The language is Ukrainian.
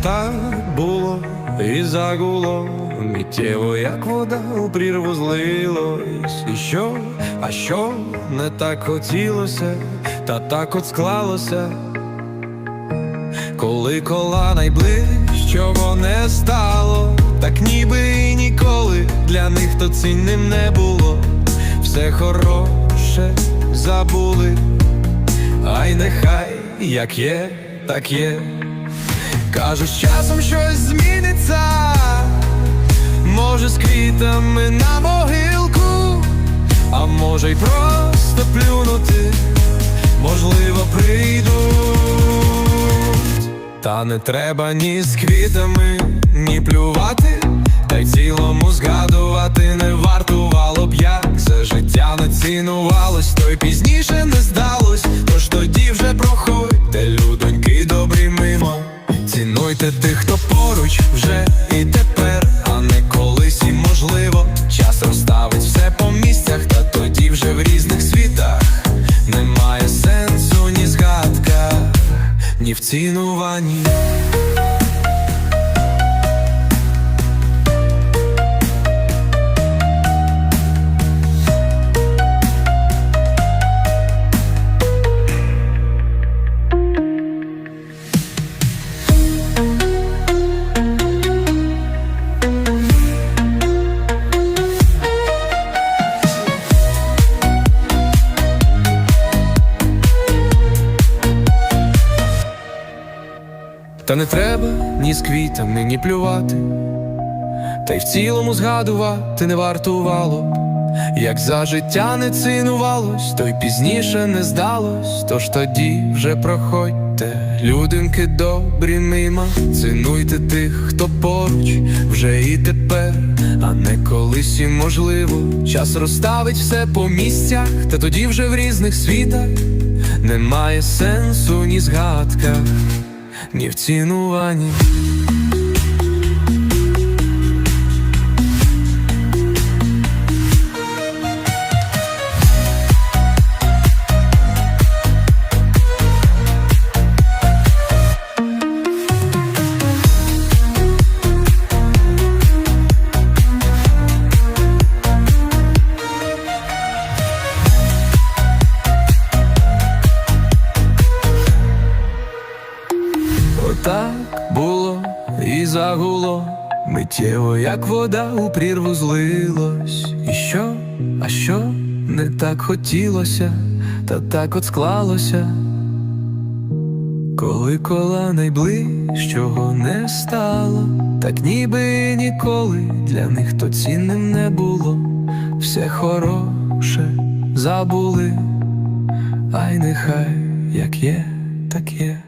Отак було і загуло, миттєво, як вода у прірву злилось. І що, а що не так хотілося, та так от склалося. Коли кола найближчого не стало, так ніби і ніколи для них то цінним не було. Все хороше забули, ай нехай як є, так є. Кажуть, часом щось зміниться, може з квітами на могилку, а може й просто плюнути, можливо, прийдуть. Та не треба ні з квітами, ні плювати, та й цілому згадувати не вартувало б, як за життя не цінувалось, то й пізніше Цінуйте тих, хто поруч вже і тепер, а не колись і можливо. Час розставить все по місцях, та тоді вже в різних світах. Немає сенсу ні згадка, ні в цінуванні. Та не треба ні з квітами, ні плювати, та й в цілому згадувати не вартувало б, як за життя не цінувалось, то й пізніше не здалось, тож тоді вже проходьте, людинки добрі мимо, цінуйте тих, хто поруч вже і тепер, а не колись і можливо. Час розставить все по місцях, та тоді вже в різних світах немає сенсу ні згадках ні в цінуванні. Отак було і загуло, миттєво, як вода у прірву злилось. І що, а що не так хотілося, та так от склалося. Коли кола найближчого не стало, так ніби ніколи для них то цінним не було. Все хороше забули, ай нехай як є, так є.